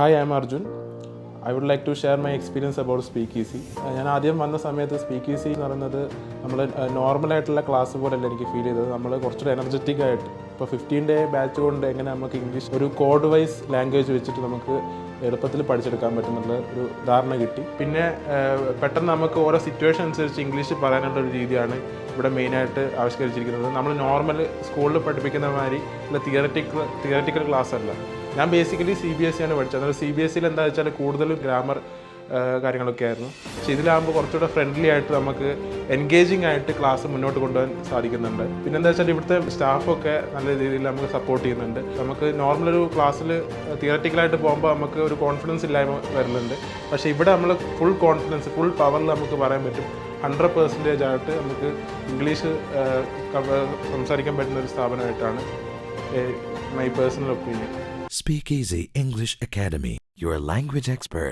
Hi I'm Arjun I would like to share my experience about Speakeasy ഞാൻ ആദ്യം വന്ന സമയത്ത് സ്പീക്ക് ഈസി എന്ന് പറയുന്നത് നമ്മൾ നോർമലായിട്ടുള്ള ക്ലാസ് പോലെയല്ല എനിക്ക് ഫീൽ ചെയ്തത്. നമ്മൾ കുറച്ചുകൂടെ എനർജറ്റിക് ആയിട്ട്. ഇപ്പോൾ ഫിഫ്റ്റീൻ ഡേ ബാച്ച് കൊണ്ട് എങ്ങനെ നമുക്ക് ഇംഗ്ലീഷ് ഒരു കോഡ് വൈസ് ലാംഗ്വേജ് വെച്ചിട്ട് നമുക്ക് എളുപ്പത്തിൽ പഠിച്ചെടുക്കാൻ പറ്റുന്നുള്ള ഒരു ധാരണ കിട്ടി. പിന്നെ പെട്ടെന്ന് നമുക്ക് ഓരോ സിറ്റുവേഷൻ അനുസരിച്ച് ഇംഗ്ലീഷ് പറയാനുള്ള ഒരു രീതിയാണ് ഇവിടെ മെയിനായിട്ട് ആവിഷ്കരിച്ചിരിക്കുന്നത്. നമ്മൾ നോർമൽ സ്കൂളിൽ പഠിപ്പിക്കുന്ന മാതിരി തിയററ്റിക്കൽ തിയററ്റിക്കൽ ക്ലാസ് അല്ല. ഞാൻ basically C B S C ആണ് പഠിച്ചത്. അതായത് സി ബി എസ് സിയിൽ എന്താ വെച്ചാൽ കൂടുതലും ഗ്രാമർ കാര്യങ്ങളൊക്കെ ആയിരുന്നു. പക്ഷേ ഇതിലാകുമ്പോൾ കുറച്ചുകൂടെ ഫ്രണ്ട്ലി ആയിട്ട് നമുക്ക് എൻഗേജിങ് ആയിട്ട് ക്ലാസ് മുന്നോട്ട് കൊണ്ടുപോകാൻ സാധിക്കുന്നുണ്ട്. പിന്നെ എന്താ വെച്ചാൽ ഇവിടുത്തെ സ്റ്റാഫൊക്കെ നല്ല രീതിയിൽ നമുക്ക് സപ്പോർട്ട് ചെയ്യുന്നുണ്ട്. നമുക്ക് നോർമൽ ഒരു ക്ലാസ്സിൽ തിയററ്റിക്കലായിട്ട് പോകുമ്പോൾ നമുക്ക് ഒരു കോൺഫിഡൻസ് ഇല്ലായ്മ വരുന്നുണ്ട്. പക്ഷേ ഇവിടെ നമ്മൾ ഫുൾ കോൺഫിഡൻസ് ഫുൾ പവറിൽ നമുക്ക് പറയാൻ പറ്റും. ഹൺഡ്രഡ് പെർസെന്റേജ് ആയിട്ട് നമുക്ക് ഇംഗ്ലീഷ് സംസാരിക്കാൻ പറ്റുന്ന ഒരു സ്ഥാപനമായിട്ടാണ് my personal opinion Speakeasy English Academy, your language expert.